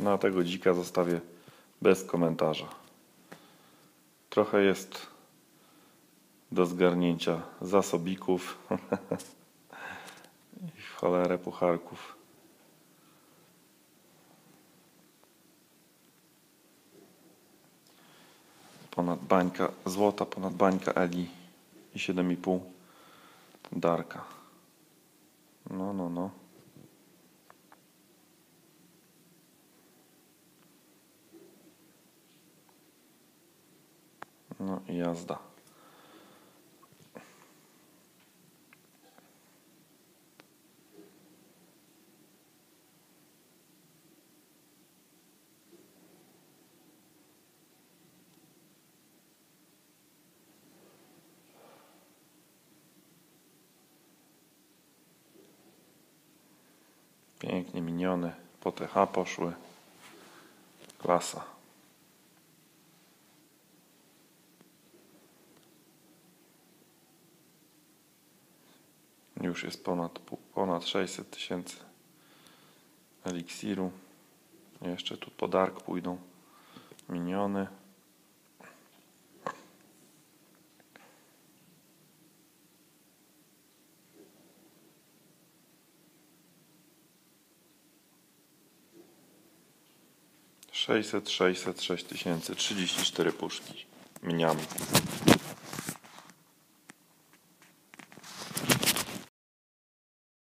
Na tego dzika zostawię bez komentarza. Trochę jest do zgarnięcia zasobików i cholerę pucharków. Ponad bańka złota, ponad bańka Eli i 7,5 Darka. No, no, no. No i jazda. Pięknie minione. Po TH poszły. Klasa. Już jest ponad, ponad 600 tysięcy eliksiru. Jeszcze tu po dark pójdą miniony. Sześćset, sześćset, sześć tysięcy, trzydzieści cztery puszki. Miniamy.